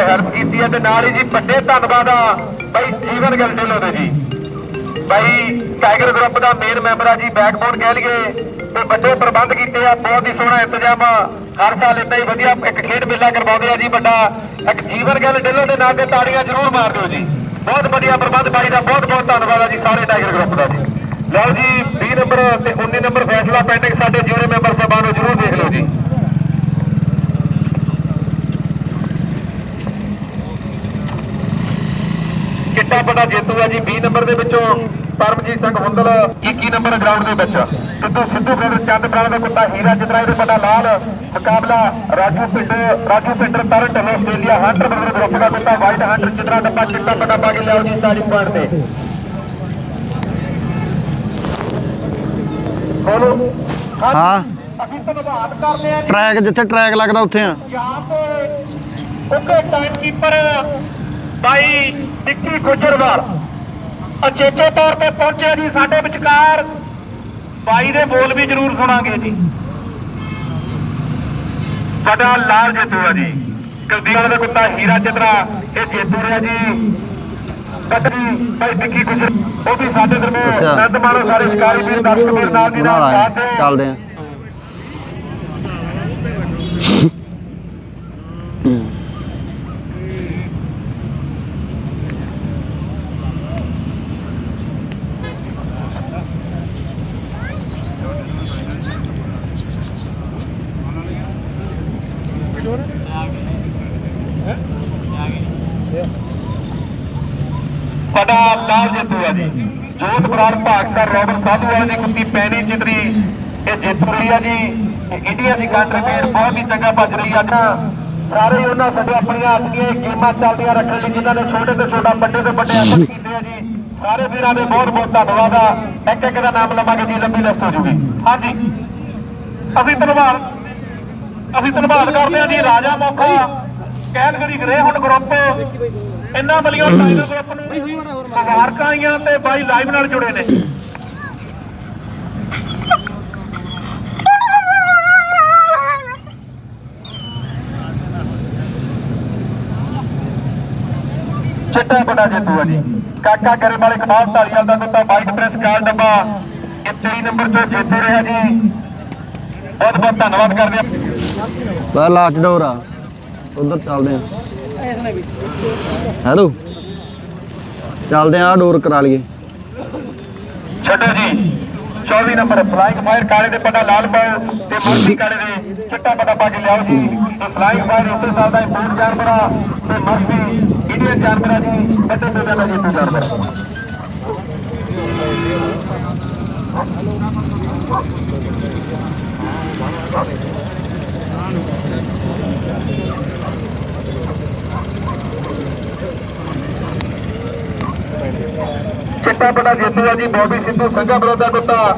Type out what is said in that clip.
Help ਕੀਤੀ ਹੈ ਤੇ ਨਾਲ ਹੀ ਜੀ ਵੱਡੇ ਧੰਨਵਾਦ ਆ। ਬਾਈ ਜੀਵਨ ਗਿੱਲ ਢਿੱਲੋਂ ਦੇ ਜੀ। ਬਾਈ ਟਾਈਗਰ ਗਰੁੱਪ ਦਾ ਮੇਨ ਮੈਂਬਰ ਆ ਜੀ ਬੈਕਬੋਨ ਕਹਿ ਲਈਏ। ਤੇ ਵੱਡੇ ਪ੍ਰਬੰਧ ਕੀਤੇ ਆ, ਬਹੁਤ ਹੀ ਸੋਹਣਾ ਇੰਤਜ਼ਾਮ ਆ। ਹਰ ਸਾਲ ਇਦਾਂ ਹੀ ਵਧੀਆ ਇੱਕ ਖੇਡ ਮੇਲਾ ਕਰਵਾਉਂਦੇ ਆ ਜੀ ਵੱਡਾ। ਇੱਕ ਜੀਵਨ ਗਿੱਲ ਢਿੱਲੋਂ ਦੇ ਨਾਂ ਤੇ ਤਾੜੀਆਂ ਜ਼ਰੂਰ ਮਾਰ ਦਿਓ ਜੀ। ਬਹੁਤ ਵਧੀਆ ਪ੍ਰਬੰਧ ਬਾਈ ਦਾ, ਬਹੁਤ ਬਹੁਤ ਧੰਨਵਾਦ ਆ ਜੀ ਸਾਰੇ ਟਾਈਗਰ ਗਰੁੱਪ ਦਾ ਜੀ। ਲਓ ਜੀ 20 ਨੰਬਰ ਤੇ 19 ਨੰਬਰ ਫੈਸਲਾ ਪੈਂਡਿੰਗ ਸਾਡੇ ਜਿਊਰੀ ਮੈਂਬਰ ਸਭਾ ਨੂੰ ਜ਼ਰੂਰ ਦੇਖ ਲਓ ਜੀ ਚਿੱਟਾ ਪਟਾ ਜੇਤੂ ਆ ਜੀ 20 ਨੰਬਰ ਦੇ ਵਿੱਚੋਂ ਪਰਮਜੀਤ ਸਿੰਘ ਹੁੰਦਲ 21 ਨੰਬਰ ਗਰਾਊਂਡ ਦੇ ਵਿੱਚ? ਕਿਤੋਂ ਸਿੱਧੂ ਬ੍ਰਦਰ ਚੰਦ ਪ੍ਰਾਣ ਦਾ ਕੁੱਤਾ ਹੀਰਾ ਚਿਤਰਾ ਇਹਦੇ ਪਟਾ ਲਾਲ ਮੁਕਾਬਲਾ ਰਾਜੂ ਪਿੰਡ ਰਾਜੂ ਪਿੰਡਰ Tarn Dhillon Australia hunter brother group ਦਾ ਕੁੱਤਾ ਵਾਈਟ ਹੰਟਰ ਚਿਤਰਾ ਡੱਬਾ ਚਿੱਟਾ ਪਟਾ ਪਾ ਕੇ ਲਿਆਓ ਜੀ ਸਟਾਰਟਿੰਗ ਪੁਆਇੰਟ ਤੇ। ਬੋਲੋ। ਹਾਂ। ਅਸੀਂ ਧੰਨਵਾਦ ਕਰਦੇ ਹਾਂ ਜੀ। ਟਰੈਕ ਜਿੱਥੇ ਟਰੈਕ ਲੱਗਦਾ ਉੱਥੇ ਆ। ਜਾਂ ਤੇ ਉੱਕੇ ਟਾਈਮਕੀਪਰ ਬਾਈ ਵਿੱਕੀ ਗੁਜਰਵਾਲ। ਅਚੇਚੇ ਤੌਰ ਤੇ ਪਹੁੰਚੇ ਜੀ ਸਾਡੇ ਵਿਚਕਾਰ। ਬਾਈ ਦੇ ਬੋਲ ਵੀ ਜ਼ਰੂਰ ਸੁਣਾਂਗੇ ਜੀ। ਸਾਡਾ ਲਾਲ ਜੇਤੂ ਆ ਜੀ। ਕੁਲਦੀਪ ਦਾ ਕੁੱਤਾ ਹੀਰਾ ਚੰਦਰਾ ਇਹ ਜੇਤੂ ਰਿਹਾ ਜੀ। ਬੱਦਰੀ ਬਾਈ ਵਿੱਕੀ ਗੁਜਰ ਉਹ ਵੀ ਸਾਡੇ ਦਰਮਿਆਨ। ਨੰਦ ਮਾਰੋ ਸਾਰੇ ਸ਼ਿਕਾਰੀ ਵੀਰ ਦਰਸ਼ਕ ਵੀਰ ਨਾਲ ਦੀ ਨਾਲ ਨਾਲ ਆਏ ਸਾਥ ਦਿਓ। ਚੱਲਦੇ ਆ ਸਾਡਾ ਲਾਲ ਜੇਤੂ ਆ ਜੀ। ਜੋਤ ਬਰਾੜ ਭਾਗਸਰ ਰੋਬਨ ਸਾਧੂਵਾਲ ਦੀ ਕੁੱਤੀ ਪੈਣੀ ਚਿਤਰੀ। ਇਹ ਜੇਤੂ ਰਹੀ ਆ ਜੀ। ਇੰਡੀਆ ਦੀ ਕੰਟਰੀ ਬਹੁਤ ਹੀ ਚੰਗਾ ਭੱਜ ਰਹੀ ਆ। ਨਾ ਸਾਰੇ ਉਹਨਾਂ ਸਾਡੇ ਆਪਣੀਆਂ ਹੱਥ ਗੇਮਾਂ ਚੱਲਦੀਆਂ ਰੱਖਣ ਲਈ ਜਿਨ੍ਹਾਂ ਨੇ ਛੋਟੇ ਤੋਂ ਛੋਟਾ, ਵੱਡੇ ਤੋਂ ਵੱਡੇ ਐਫਰਟ ਕੀਤੇ ਆ ਜੀ। ਸਾਰੇ ਵੀਰਾਂ ਦੇ ਬਹੁਤ ਬਹੁਤ ਧੰਨਵਾਦ ਆ। ਇੱਕ ਇੱਕ ਦਾ ਨਾਮ ਲਵਾਂਗੇ ਜੀ। ਲੰਬੀ ਲਿਸਟ ਹੋ ਜੂਗੀ। ਹਾਂਜੀ। ਅਸੀਂ ਧੰਨਵਾਦ। ਅਸੀਂ ਧੰਨਵਾਦ ਕਰਦੇ ਹਾਂ ਜੀ ਰਾਜਾ ਮੋਖਾ ਕੈਲਗਰੀ ਗਰੇ ਹੁਣ ਗਰੁੱਪ ਇੰਨਾ ਬਲੀਆਂ ਟਾਈਗਰ ਗਰੁੱਪ ਨੂੰ ਮੁਬਾਰਕਾਂ ਆਈਆਂ ਤੇ ਬਾਈ ਲਾਈਵ ਨਾਲ ਜੁੜੇ ਨੇ। ਚਿੱਟਾ ਬੜਾ ਜੇਤੂ ਆ ਜੀ। ਕਾਕਾ ਕਰੇ ਵਾਲੇ ਕਮਾਲ ਢਾਲੀਵਾਲ ਦਾ ਕੁੱਤਾ ਵਾਈਟ ਪ੍ਰੈਸ ਕਾਰ ਡੱਬਾ। ਇਹ 23 ਨੰਬਰ ਤੋਂ ਜੇਤੂ ਰਿਹਾ ਜੀ। ਬਹੁਤ ਬਹੁਤ ਧੰਨਵਾਦ ਕਰਦੇ ਹਾਂ। ਬਸ ਲਾਸਟ ਡੋਰ ਆ ਉਧਰ ਚੱਲਦੇ ਆ ਹੈਲੋ। ਚੱਲਦੇ ਆ ਡੋਰ ਕਰਾ ਲਈਏ। ਛੱਡੋ ਜੀ। 24 ਨੰਬਰ ਫਲਾਈਂਗ ਫਾਇਰ ਕਾਲੇ ਦੇ ਪਟਾ ਲਾਲ ਪਾਓ ਤੇ ਮਰਸੀ ਕਾਲੇ ਦੇ ਚਿੱਟਾ ਪਟਾ ਪਾ ਕੇ ਲਿਆਓ ਜੀ। ਤੇ ਫਲਾਈਂਗ ਫਾਇਰ ਇਸੇ ਸਾਲ ਦਾ ਇੰਪੋਰਟ ਜਾਨਵਰ ਆ ਤੇ ਮਰਸੀ ਇੰਡੀਅਨ ਜਾਨਵਰ ਆ ਜੀ। ਵੱਡੇ ਮੇਲੇ ਦਾ ਜੇਤੂ ਜਾਨਵਰ ਚਿੱਟਾ ਪਟਾ ਜੇਤੂ ਆ ਜੀ ਬੋਬੀ ਸਿੱਧੂ ਸੰਘਾ ਬਰੋਦਾ ਕੁੱਤਾ